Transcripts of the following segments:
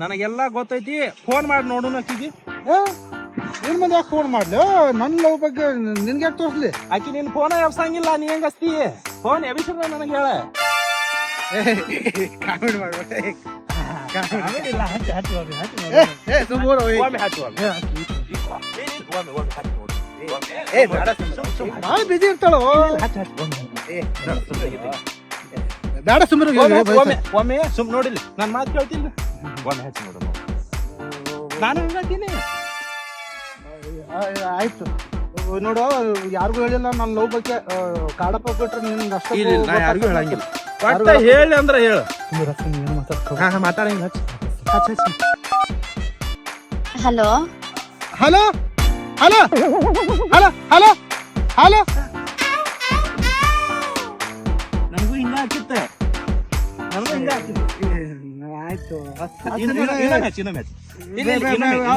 ನನಗೆಲ್ಲ ಗೊತ್ತೈತಿ. ಫೋನ್ ಮಾಡಿ ನೋಡೋಣ ಆಕಿಗೆ ನಿನ್ ಮುಂದೆ ಯಾಕೆ ಫೋನ್ ಮಾಡ್ಲಿ ನನ್ನ ಲವ್ ಬಗ್ಗೆ ನಿನ್ಗೆ ಯಾಕೆ ತೋರಿಸ್ಲಿ? ಆಕಿ ನಿನ್ ಫೋನ್ ಎಬ್ಸಂಗಿಲ್ಲ ನೀ ಹೆಂಗ್ ಹಚ್ತಿ? ಫೋನ್ ಎಬಿಸಿದ್ರ ನನಗೆ ಹೇಳ. ಕಾಮಿಡಿ ಮಾಡ್ಬೇಡ ಬೇಡ ಭಾಳ ಬಿಜಿ ಇರ್ತಾಳು? ಹಚ್ಚಿ ಹಚ್ಚಿ ಒಮ್ಮೆ. ಬೇಡ ಸುಮ್ಮನೆ ಒಮ್ಮೆ ಸುಮ್ ನೋಡಿಲ್ಲ. ನನ್ನ ಮಾತು ಕೇಳ್ತಿಲ್ಲ ಒಮ್ಮೆ ಹಚ್ಚಿ ನೋಡು ನಾನು ಹಂಗಂತೀನಿ ಆಯ್ತು. ನೋಡು ಯಾರಿಗೂ ಹೇಳಿಲ್ಲ ನನ್ನ ಲವ್ ಬಗ್ಗೆ ಕಾಡಪ್ಪ ಬಿಟ್ರೆ ನಿನ್ಗೆ ಅಷ್ಟೇ ಇಲ್ಲ ಇಲ್ಲ, ನಾ ಯಾರಿಗೂ ಹೇಳಂಗಿಲ್ಲ. ಒಟ್ಟ ಹೇಳಿ ಅಂದ್ರೆ ಹೇಳು. ಹಾ ಹಾ ಮಾತಾಡಂಗಿಲ್ಲ ಹಚ್ಚಿ. ಹಚ್ಚಿ ಹಚ್ಚಿ. Hello? Hello? Hello? Hello? Hello? Hello?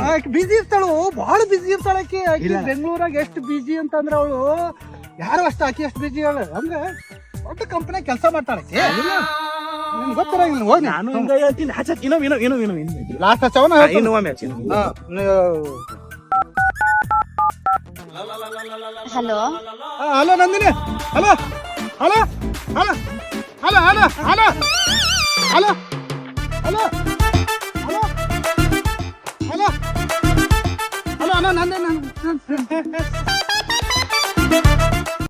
ಆಯ್ತು. ಬಿಜಿ ಇರ್ತಾಳು ಬಹಳ ಬಿಜಿ ಇರ್ತಾಳ ಆಕಿ. ಬೆಂಗಳೂರಾಗ ಎಷ್ಟು ಬಿಜಿ ಅಂತಂದ್ರ ಅವಳು ಯಾರು ಅಷ್ಟು ಆಕಿ ಎಷ್ಟು ಬಿಜಿ ಅವಳು? ಅಂದ್ರೆ ದೊಡ್ಡ ಕಂಪನಿ ಕೆಲಸ ಮಾಡ್ತಾಳೆ ಗೊತ್ತಿರಂಗಿಲ್ಲ ಹೋಗಿ ನಾನು ಹಿಂಗ ಹೇಳ್ತೀನಿ ಏನು last ಹಚ್ಚವನ hello. Hello Nandini. Hello hello. Hello. Hello hello hello. Hello. Hello hello hello hello అన్న నన్ను